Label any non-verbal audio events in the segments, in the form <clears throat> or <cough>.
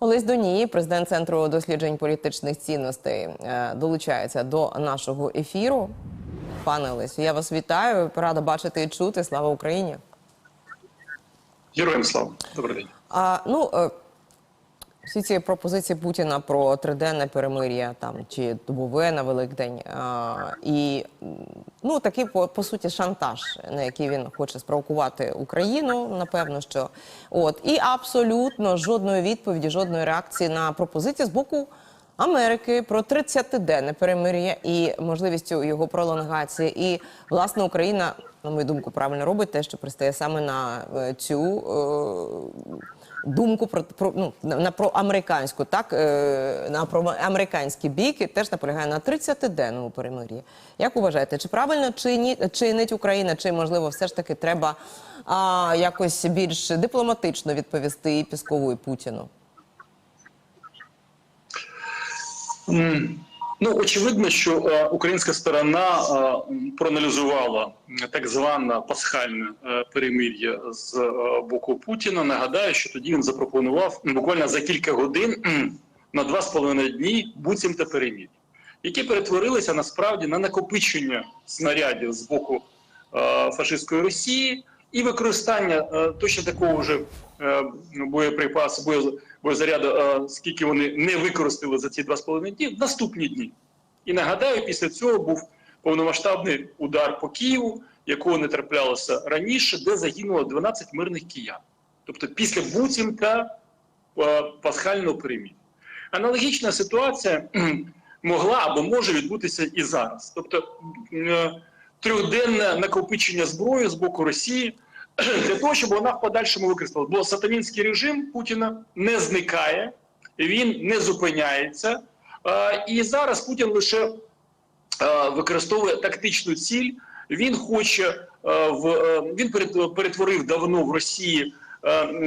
Олесь Донії, президент центру досліджень політичних цінностей, е, долучається до нашого ефіру. Пане Олесю, я вас вітаю. Рада бачити і чути. Слава Україні. Героям слава. Добрий день. А ну е, всі ці пропозиції Путіна про триденне перемир'я там чи добове на Великдень, а, і ну такий по, по суті шантаж, на який він хоче спровокувати Україну. Напевно, що от і абсолютно жодної відповіді, жодної реакції на пропозиції з боку. Америки про 30-денне перемир'я і можливістю його пролонгації. І власне Україна, на мою думку, правильно робить те, що пристає саме на е, цю е, думку про, про ну на на проамериканську, так е, на проамериканський бік і теж наполягає на 30-денному перемир'ї. Як вважаєте, чи правильно чині, чинить Україна, чи можливо все ж таки треба а, якось більш дипломатично відповісти і Піскову і Путіну? Ну, очевидно, що е, українська сторона е, проаналізувала так зване пасхальне е, перемир'я з боку Путіна. Нагадаю, що тоді він запропонував буквально за кілька годин на два з половиною дні буцімте перемир'я, які перетворилися насправді на накопичення снарядів з боку фашистської Росії і використання е, точно такого ж е, боєприпасу, боєзаряду, е, скільки вони не використали за ці два з половиною дні, в наступні дні. І нагадаю, після цього був повномасштабний удар по Києву, якого не траплялося раніше, де загинуло 12 мирних киян. Тобто після буцімка е, пасхального перемір'я. Аналогічна ситуація могла або може відбутися і зараз. Тобто трьохденне накопичення зброї з боку Росії <clears throat> для того, щоб вона в подальшому використала. Бо сатанінський режим Путіна не зникає, він не зупиняється. І зараз Путін лише використовує тактичну ціль. Він хоче в він перет- перетворив давно в Росії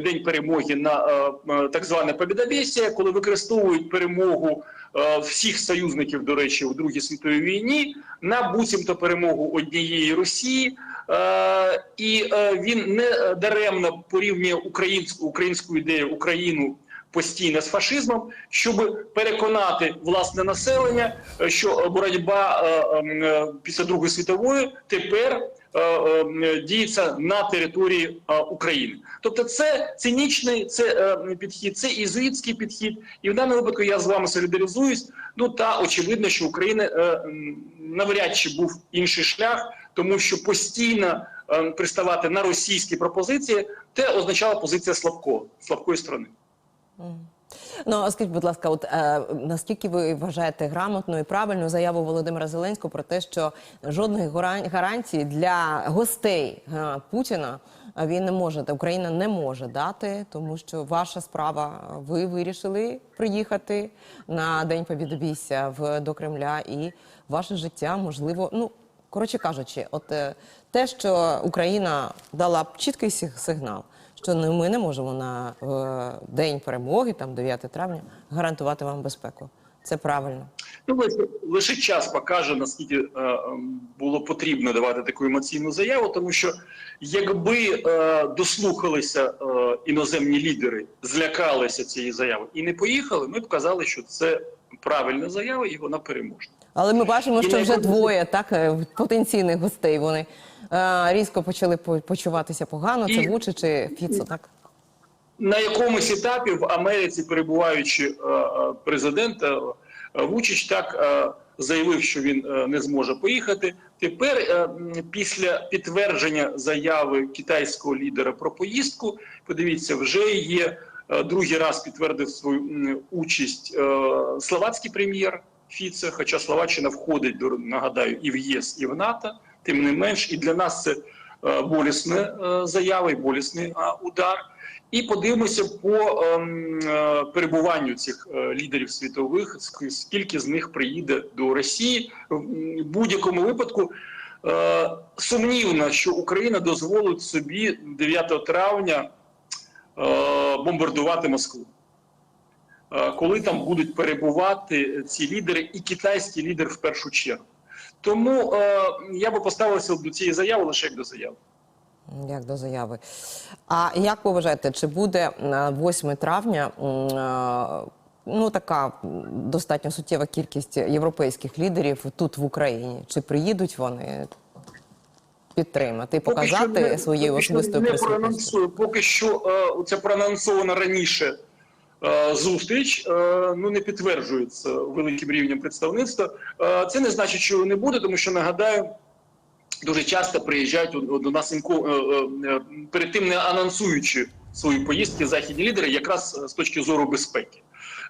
день перемоги на е, е, так зване побідобєсія, коли використовують перемогу е, всіх союзників, до речі, у Другій світовій війні на буцімто перемогу однієї Росії. Е, І е, він не даремно порівнює українську українську ідею Україну постійно з фашизмом, щоб переконати власне населення, е, що боротьба е, е, після Другої світової тепер е, е, діється на території е, України. Тобто, це цинічний це підхід, це ізуїтський підхід, і в даному випадку я з вами солідаризуюсь. Ну та очевидно, що України навряд чи був інший шлях, тому що постійно приставати на російські пропозиції, те означала позиція слабкого слабкої сторони. Ну, скажіть, будь ласка, от е, наскільки ви вважаєте грамотну і правильну заяву Володимира Зеленського про те, що жодних гаран- гарантій для гостей е, Путіна е, він не може, Україна не може дати, тому що ваша справа, ви вирішили приїхати на День Побідобійся в до Кремля, і ваше життя можливо, ну коротше кажучи, от е, те, що Україна дала б чіткий сиг- сигнал що не- ми не можемо на е, день перемоги, там 9 травня, гарантувати вам безпеку. Це правильно. Ну, лише, лише час покаже, наскільки е, ем, було потрібно давати таку емоційну заяву, тому що якби е, дослухалися е, іноземні лідери, злякалися цієї заяви і не поїхали, ми б казали, що це правильна заява і вона переможна. Але ми бачимо, І що вже найголовніше- двоє так е, потенційних гостей. Вони е, різко почали почуватися погано. Це І- Вучич чи Фіцо, так? На якомусь етапі в Америці, перебуваючи е, е, президент е, Вучич, так заявив, що він не зможе поїхати. Тепер, після підтвердження заяви китайського лідера про поїздку, подивіться, вже є другий раз підтвердив свою участь словацький прем'єр Фіце, хоча Словаччина входить до нагадаю і в ЄС, і в НАТО. Тим не менш, і для нас це е, болісна е, заява і болісний е, удар. І подивимося по ем, перебуванню цих лідерів світових, скільки з них приїде до Росії. В будь-якому випадку сумнівно, що Україна дозволить собі 9 травня бомбардувати Москву. Коли там будуть перебувати ці лідери, і китайський лідер в першу чергу. Тому е, я би поставився до цієї заяви лише як до заяви. Як до заяви. А як ви вважаєте, чи буде на 8 травня е, ну, така достатньо суттєва кількість європейських лідерів тут в Україні? Чи приїдуть вони підтримати і Поки що показати не- своєю поки що особистою не проанонсую. Поки що е, це проанонсована раніше е, зустріч, е, ну не підтверджується великим рівнем представництва. Е, це не значить, що не буде, тому що нагадаю. Дуже часто приїжджають до нас е, е, е, перед тим не анонсуючи свої поїздки західні лідери, якраз е, з точки зору безпеки.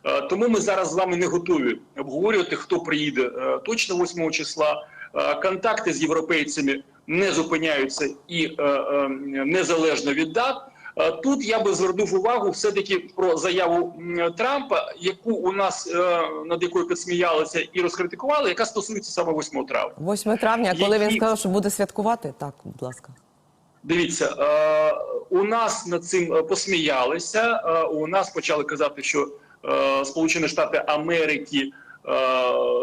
Е, Тому ми зараз з вами не готові обговорювати, хто приїде е, точно 8 числа. Е, Контакти з європейцями не зупиняються і е, е, незалежно від дат. Е, Тут я би звернув увагу все-таки про заяву Трампа, яку у нас е, над якою підсміялися і розкритикували, яка стосується саме 8 травня. 8 травня, коли він сказав, що буде святкувати? Так, будь ласка. Дивіться, е, у нас над цим посміялися. У нас почали казати, що Сполучені Штати Америки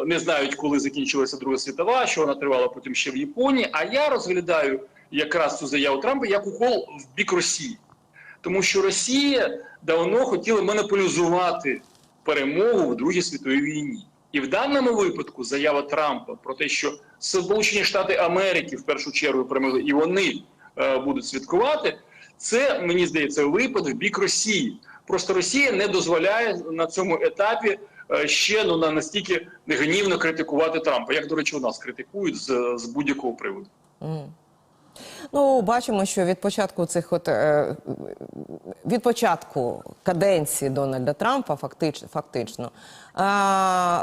не знають, коли закінчилася Друга світова, що вона тривала потім ще в Японії. А я розглядаю якраз цю заяву Трампа як укол в бік Росії, тому що Росія давно хотіла монополізувати перемогу в Другій світовій війні. І в даному випадку заява Трампа про те, що Сполучені Штати Америки в першу чергу перемогли, і вони е, будуть святкувати, це мені здається випад в бік Росії. Просто Росія не дозволяє на цьому етапі е, ще ну на настільки гнівно критикувати Трампа. Як до речі, у нас критикують з, з будь-якого приводу. Ну, бачимо, що від початку цих от е, від початку каденції Дональда Трампа, фактично, фактично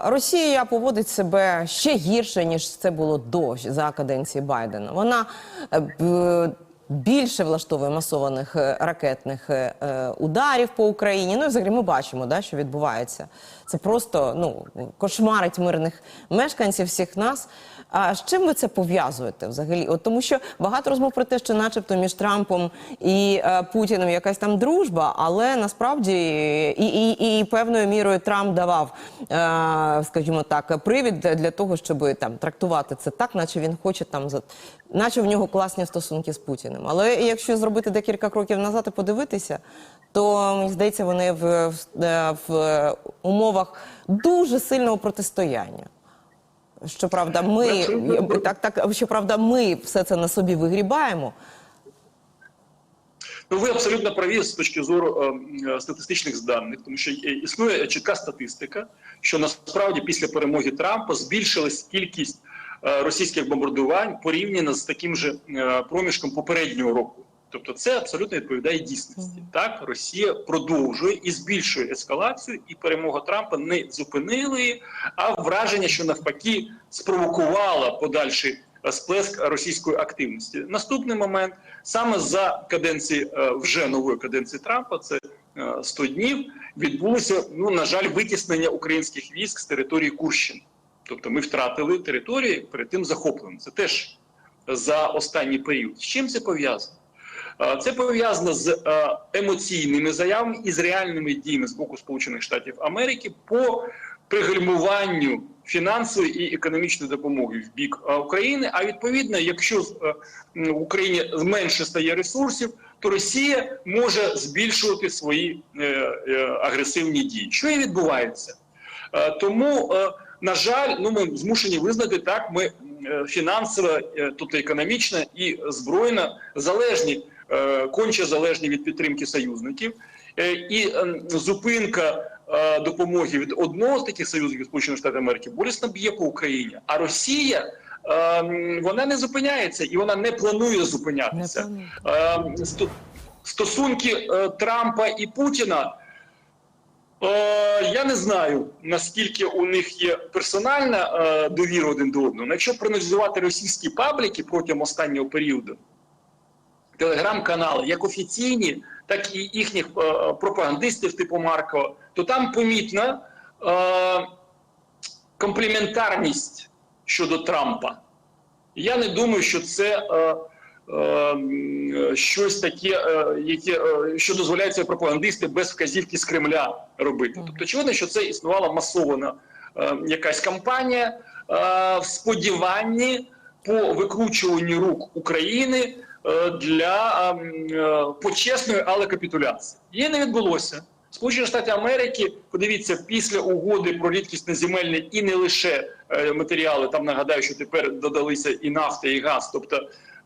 Росія поводить себе ще гірше, ніж це було до за каденції Байдена. Вона е, більше влаштовує масованих е, ракетних ударів по Україні. Ну і взагалі ми бачимо, да, що відбувається. Це просто ну кошмарить мирних мешканців всіх нас. А з чим ви це пов'язуєте взагалі? От тому, що багато розмов про те, що, начебто, між Трампом і е, Путіним якась там дружба, але насправді і, і, і певною мірою Трамп давав, е, скажімо так, привід для того, щоб там трактувати це так, наче він хоче там за наче в нього класні стосунки з Путіним. Але якщо зробити декілька кроків назад і подивитися, то мені здається, вони в, в, е, в умовах дуже сильного протистояння. Щоправда, ми так, так, щоправда, ми все це на собі вигрібаємо. Ну, ви абсолютно праві з точки зору е, е, статистичних даних, тому що існує чітка статистика, що насправді після перемоги Трампа збільшилась кількість е, російських бомбардувань порівняно з таким же е, проміжком попереднього року. Тобто, це абсолютно відповідає дійсності. Так, Росія продовжує і збільшує ескалацію, і перемога Трампа не зупинили, її, а враження, що навпаки спровокувала подальший е, сплеск російської активності. Наступний момент саме за каденції е, вже нової каденції Трампа, це е, 100 днів, відбулося ну на жаль витіснення українських військ з території Курщини. Тобто ми втратили території перед тим захопленим. Це теж за останній період. З чим це пов'язано? Е, Це пов'язано з е, емоційними заявами і з реальними діями з боку Сполучених Штатів Америки по пригальмуванню фінансової і економічної допомоги в бік е, України. А відповідно, якщо в Україні менше стає ресурсів, то Росія може збільшувати свої агресивні дії. Що і відбувається? Тому, на жаль, ну ми змушені визнати так. Ми фінансово, тобто економічно і збройно залежні, конче залежні від підтримки союзників. Е, І е, зупинка е, допомоги від одного з таких союзників Сполучених Штатів Америки болісно б'є по Україні. А Росія е, вона не зупиняється і вона не планує зупинятися. Е, Стосунки е, Трампа і Путіна. Е, я не знаю наскільки у них є персональна е, довіра один до одного. Ну, Якщо проаналізувати російські пабліки протягом останнього періоду, телеграм-канали, як офіційні, так і їхніх е, пропагандистів типу Маркова, то там помітна е, компліментарність щодо Трампа. Я не думаю, що це е, е, щось таке, е, яке, що дозволяють собі пропагандисти без вказівки з Кремля робити. Тобто, очевидно, що це існувала масована якась кампанія в сподіванні по викручуванню рук України для ем, е, почесної але капітуляції. Її не відбулося. Сполучені Штати Америки, подивіться, після угоди про рідкісне земельне і не лише е, матеріали, там нагадаю, що тепер додалися і нафта, і газ. Тобто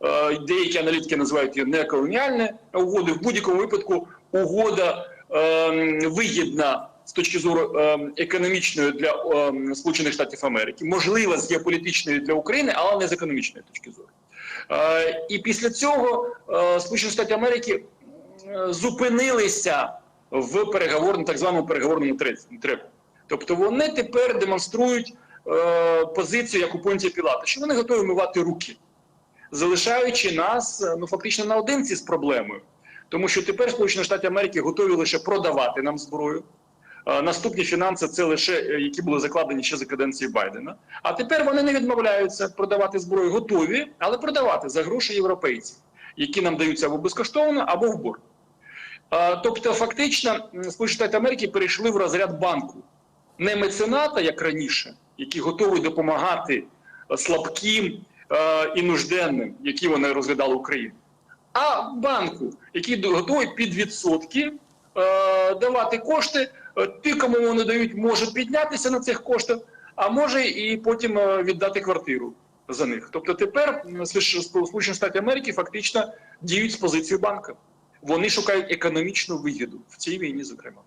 е, деякі аналітики називають її неколоніальні угоди. В будь-якому випадку угода е, вигідна з точки зору е, економічної для е, Сполучених Штатів Америки, можлива з геополітичної для України, але не з економічної точки зору. Е, і після цього е, Сполучені Штати Америки е, зупинилися в переговорному, так званому переговорному трек- треку. Тобто вони тепер демонструють позицію як у Понтія Пілата, що вони готові мивати руки, залишаючи нас ну фактично наодинці з проблемою. Тому що тепер Сполучені Штати Америки готові лише продавати нам зброю. Е, Наступні фінанси це лише е, які були закладені ще за каденції Байдена. А тепер вони не відмовляються продавати зброю, готові, але продавати за гроші європейців, які нам даються або безкоштовно, або в борг. Е, Тобто, фактично, Сполучені Штати Америки перейшли в розряд банку, не мецената, як раніше, який готовий допомагати слабким і нужденним, які вони розглядали Україну, а банку, який готовий під відсотки давати кошти. Е, Ті, кому вони дають, можуть піднятися на цих коштах, а може і потім е, віддати квартиру за них. Тобто тепер Сполучені Штати Америки фактично діють з позиції банка. Вони шукають економічну вигоду в цій війні, зокрема.